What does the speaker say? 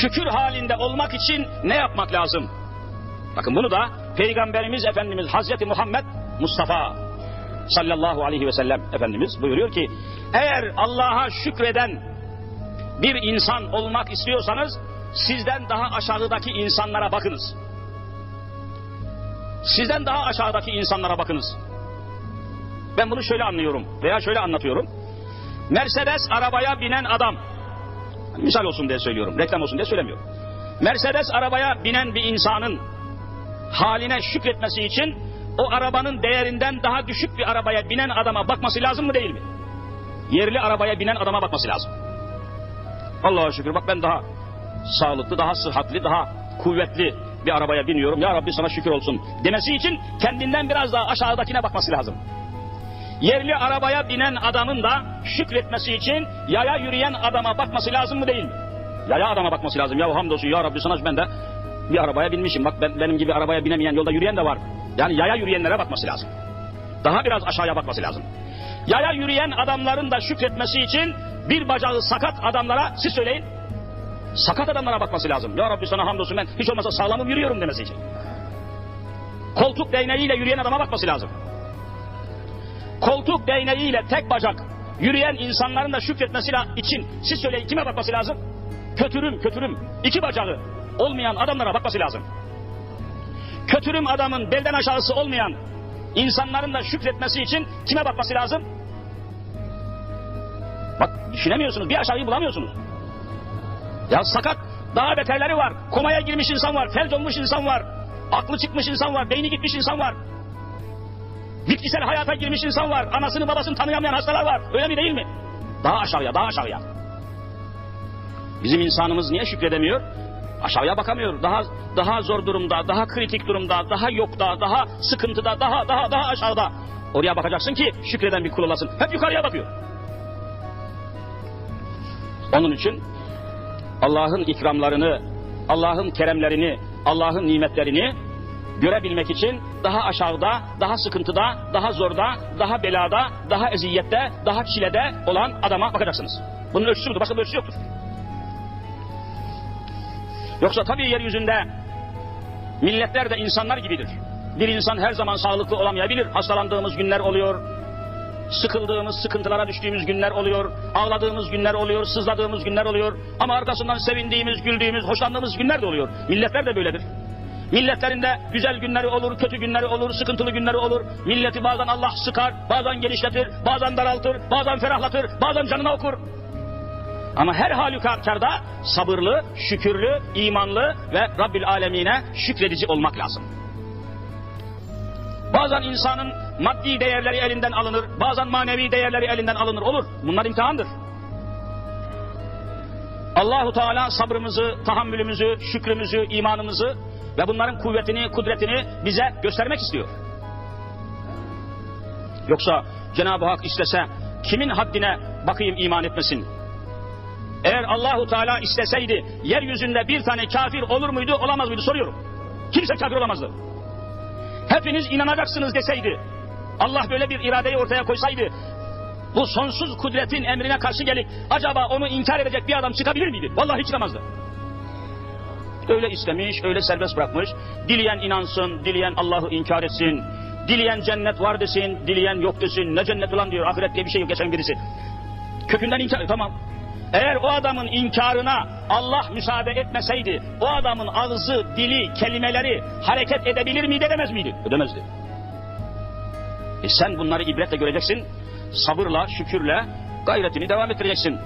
şükür halinde olmak için ne yapmak lazım? Bakın bunu da Peygamberimiz Efendimiz Hazreti Muhammed Mustafa sallallahu aleyhi ve sellem Efendimiz buyuruyor ki eğer Allah'a şükreden bir insan olmak istiyorsanız sizden daha aşağıdaki insanlara bakınız. Sizden daha aşağıdaki insanlara bakınız. Ben bunu şöyle anlıyorum veya şöyle anlatıyorum. Mercedes arabaya binen adam, misal olsun diye söylüyorum, reklam olsun diye söylemiyorum. Mercedes arabaya binen bir insanın haline şükretmesi için o arabanın değerinden daha düşük bir arabaya binen adama bakması lazım mı değil mi? Yerli arabaya binen adama bakması lazım. Allah'a şükür bak ben daha sağlıklı, daha sıhhatli, daha kuvvetli bir arabaya biniyorum. Ya Rabbi sana şükür olsun demesi için kendinden biraz daha aşağıdakine bakması lazım. Yerli arabaya binen adamın da şükretmesi için yaya yürüyen adama bakması lazım mı değil mi? Yaya adama bakması lazım. Ya hamdolsun ya Rabbi sana ben de bir arabaya binmişim. Bak ben, benim gibi arabaya binemeyen yolda yürüyen de var. Yani yaya yürüyenlere bakması lazım. Daha biraz aşağıya bakması lazım. Yaya yürüyen adamların da şükretmesi için bir bacağı sakat adamlara siz söyleyin. Sakat adamlara bakması lazım. Ya Rabbi sana hamdolsun ben hiç olmazsa sağlamım yürüyorum demesi için. Koltuk değneğiyle yürüyen adama bakması lazım. Koltuk değneğiyle tek bacak yürüyen insanların da şükretmesi için siz söyleyin kime bakması lazım? Kötürüm kötürüm iki bacağı olmayan adamlara bakması lazım. Kötürüm adamın belden aşağısı olmayan insanların da şükretmesi için kime bakması lazım? Bak düşünemiyorsunuz bir aşağıyı bulamıyorsunuz. Ya sakat daha beterleri var. Komaya girmiş insan var. Felç olmuş insan var. Aklı çıkmış insan var. Beyni gitmiş insan var. Bitkisel hayata girmiş insan var. Anasını babasını tanıyamayan hastalar var. Öyle mi değil mi? Daha aşağıya daha aşağıya. Bizim insanımız niye şükredemiyor? Aşağıya bakamıyor. Daha daha zor durumda, daha kritik durumda, daha yokta, daha sıkıntıda, daha daha daha aşağıda. Oraya bakacaksın ki şükreden bir kul olasın. Hep yukarıya bakıyor. Onun için Allah'ın ikramlarını, Allah'ın keremlerini, Allah'ın nimetlerini görebilmek için daha aşağıda, daha sıkıntıda, daha zorda, daha belada, daha eziyette, daha çilede olan adama bakacaksınız. Bunun ölçüsü budur. Başka bir ölçüsü yoktur. Yoksa tabii yeryüzünde milletler de insanlar gibidir. Bir insan her zaman sağlıklı olamayabilir. Hastalandığımız günler oluyor. Sıkıldığımız, sıkıntılara düştüğümüz günler oluyor. Ağladığımız günler oluyor, sızladığımız günler oluyor. Ama arkasından sevindiğimiz, güldüğümüz, hoşlandığımız günler de oluyor. Milletler de böyledir. Milletlerinde güzel günleri olur, kötü günleri olur, sıkıntılı günleri olur. Milleti bazen Allah sıkar, bazen genişletir, bazen daraltır, bazen ferahlatır, bazen canına okur. Ama her halükarda sabırlı, şükürlü, imanlı ve Rabbil Alemine şükredici olmak lazım. Bazen insanın maddi değerleri elinden alınır, bazen manevi değerleri elinden alınır. Olur. Bunlar imtihandır. Allahu Teala sabrımızı, tahammülümüzü, şükrümüzü, imanımızı ve bunların kuvvetini, kudretini bize göstermek istiyor. Yoksa Cenab-ı Hak istese kimin haddine bakayım iman etmesin? Eğer Allahu Teala isteseydi yeryüzünde bir tane kafir olur muydu, olamaz mıydı soruyorum. Kimse kafir olamazdı. Hepiniz inanacaksınız deseydi, Allah böyle bir iradeyi ortaya koysaydı, bu sonsuz kudretin emrine karşı gelip acaba onu inkar edecek bir adam çıkabilir miydi? Vallahi çıkamazdı. Öyle istemiş, öyle serbest bırakmış. Dileyen inansın, dileyen Allah'ı inkar etsin. Dileyen cennet var desin, dileyen yok desin. Ne cennet ulan diyor, ahiret diye bir şey yok geçen birisi. Kökünden inkar, tamam. Eğer o adamın inkarına Allah müsaade etmeseydi, o adamın ağzı, dili, kelimeleri hareket edebilir miydi, edemez miydi? Edemezdi. E sen bunları ibretle göreceksin, sabırla, şükürle gayretini devam ettireceksin.